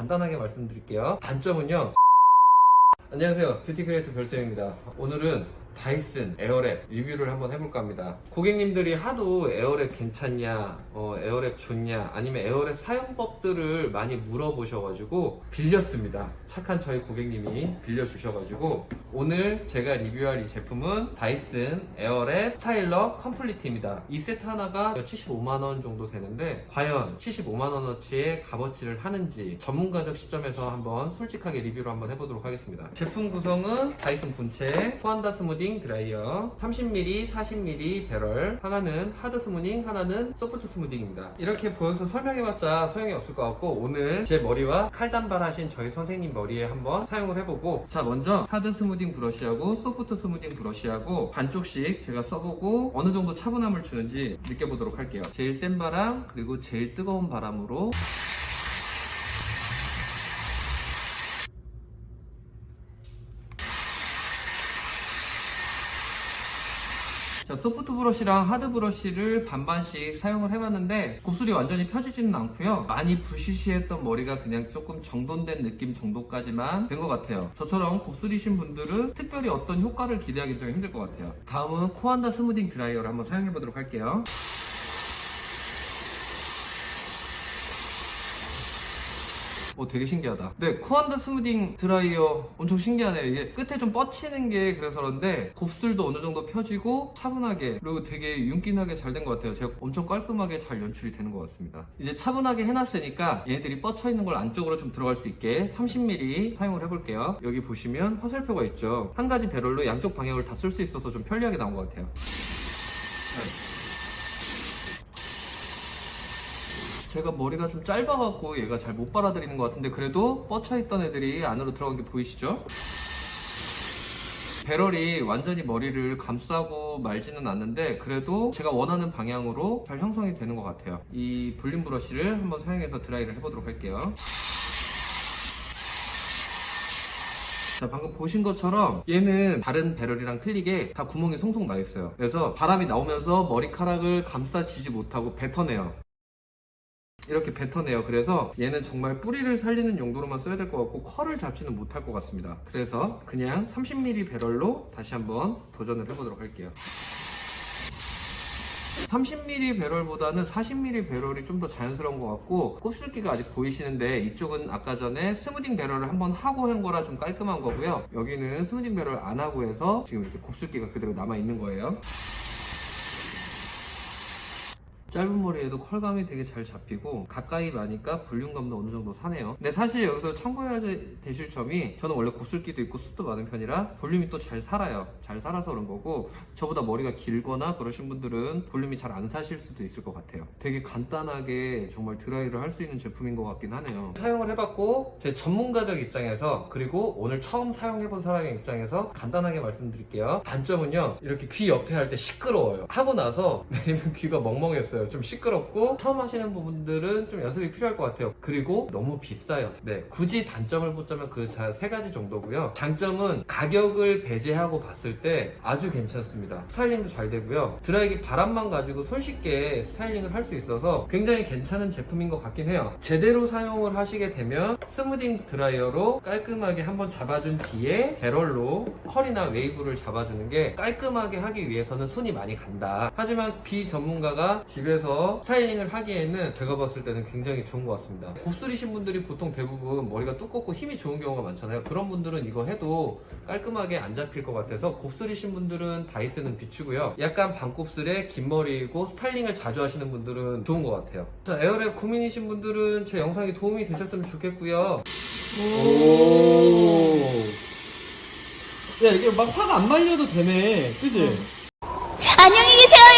간단하게 말씀드릴게요. 단점은요. 안녕하세요. 뷰티 크리에이터 별쌤입니다. 오늘은 다이슨 에어랩 리뷰를 한번 해볼까 합니다. 고객님들이 하도 에어랩 괜찮냐, 어, 에어랩 좋냐, 아니면 에어랩 사용법들을 많이 물어보셔가지고 빌렸습니다. 착한 저희 고객님이 빌려주셔가지고 오늘 제가 리뷰할 이 제품은 다이슨 에어랩 스타일러 컴플리트입니다. 이 세트 하나가 75만원 정도 되는데 과연 75만원어치의 값어치를 하는지 전문가적 시점에서 한번 솔직하게 리뷰를 한번 해보도록 하겠습니다. 제품 구성은 다이슨 본체, 포안다 스무 딩 드라이어, 30mm, 40mm 배럴, 하나는 하드 스무딩, 하나는 소프트 스무딩입니다. 이렇게 보여서 설명해봤자 소용이 없을 것 같고 오늘 제 머리와 칼단발 하신 저희 선생님 머리에 한번 사용을 해보고 자 먼저 하드 스무딩 브러쉬하고 소프트 스무딩 브러쉬하고 반쪽씩 제가 써보고 어느 정도 차분함을 주는지 느껴보도록 할게요. 제일 센 바람 그리고 제일 뜨거운 바람으로 자, 소프트 브러쉬랑 하드 브러쉬를 반반씩 사용을 해봤는데 곱슬이 완전히 펴지지는 않고요. 많이 부시시했던 머리가 그냥 조금 정돈된 느낌 정도까지만 된 것 같아요. 저처럼 곱슬이신 분들은 특별히 어떤 효과를 기대하기 좀 힘들 것 같아요. 다음은 코안다 스무딩 드라이어를 한번 사용해보도록 할게요. 오 되게 신기하다. 네, 코안다 스무딩 드라이어 엄청 신기하네요. 이게 끝에 좀 뻗치는 게 그래서 그런데 곱슬도 어느 정도 펴지고 차분하게 그리고 되게 윤기나게 잘 된 것 같아요. 제가 엄청 깔끔하게 잘 연출이 되는 것 같습니다. 이제 차분하게 해놨으니까 얘네들이 뻗쳐 있는 걸 안쪽으로 좀 들어갈 수 있게 30mm 사용을 해볼게요. 여기 보시면 화살표가 있죠. 한 가지 배럴로 양쪽 방향을 다 쓸 수 있어서 좀 편리하게 나온 것 같아요. 제가 머리가 좀 짧아갖고 얘가 잘 못 빨아들이는 것 같은데 그래도 뻗쳐있던 애들이 안으로 들어간 게 보이시죠? 배럴이 완전히 머리를 감싸고 말지는 않는데 그래도 제가 원하는 방향으로 잘 형성이 되는 것 같아요. 이 볼륨 브러쉬를 한번 사용해서 드라이를 해보도록 할게요. 자, 방금 보신 것처럼 얘는 다른 배럴이랑 틀리게 다 구멍이 송송 나 있어요. 그래서 바람이 나오면서 머리카락을 감싸지지 못하고 뱉어내요. 이렇게 뱉어내요. 그래서 얘는 정말 뿌리를 살리는 용도로만 써야 될 것 같고 컬을 잡지는 못할 것 같습니다. 그래서 그냥 30mm 배럴로 다시 한번 도전을 해보도록 할게요. 30mm 배럴보다는 40mm 배럴이 좀 더 자연스러운 것 같고 곱슬기가 아직 보이시는데 이쪽은 아까 전에 스무딩 배럴을 한번 하고 한 거라 좀 깔끔한 거고요. 여기는 스무딩 배럴 안 하고 해서 지금 이렇게 곱슬기가 그대로 남아 있는 거예요. 짧은 머리에도 컬감이 되게 잘 잡히고 가까이 마니까 볼륨감도 어느 정도 사네요. 근데 사실 여기서 참고해야 되실 점이 저는 원래 곱슬기도 있고 숱도 많은 편이라 볼륨이 또 잘 살아요. 잘 살아서 그런 거고 저보다 머리가 길거나 그러신 분들은 볼륨이 잘 안 사실 수도 있을 것 같아요. 되게 간단하게 정말 드라이를 할 수 있는 제품인 것 같긴 하네요. 사용을 해봤고 제 전문가적 입장에서 그리고 오늘 처음 사용해본 사람의 입장에서 간단하게 말씀드릴게요. 단점은요 이렇게 귀 옆에 할 때 시끄러워요. 하고 나서 내리면 귀가 멍멍했어요 좀 시끄럽고 처음 하시는 부분들은 좀 연습이 필요할 것 같아요. 그리고 너무 비싸요. 네 굳이 단점을 보자면 그 세 가지 정도고요. 장점은 가격을 배제하고 봤을 때 아주 괜찮습니다. 스타일링도 잘 되고요. 드라이기 바람만 가지고 손쉽게 스타일링을 할 수 있어서 굉장히 괜찮은 제품인 것 같긴 해요. 제대로 사용을 하시게 되면 스무딩 드라이어로 깔끔하게 한번 잡아준 뒤에 배럴로 컬이나 웨이브를 잡아주는 게 깔끔하게 하기 위해서는 손이 많이 간다. 하지만 비전문가가 집에 서 스타일링을 하기에는 제가 봤을 때는 굉장히 좋은 것 같습니다. 곱슬이신 분들이 보통 대부분 머리가 두껍고 힘이 좋은 경우가 많잖아요. 그런 분들은 이거 해도 깔끔하게 안 잡힐 것 같아서 곱슬이신 분들은 다이슨은 비추고요. 약간 반곱슬에 긴 머리이고 스타일링을 자주 하시는 분들은 좋은 것 같아요. 자 에어랩 고민이신 분들은 제 영상이 도움이 되셨으면 좋겠고요. 오. 야 이게 막 화가 안 말려도 되네. 그지? 안녕히 계세요.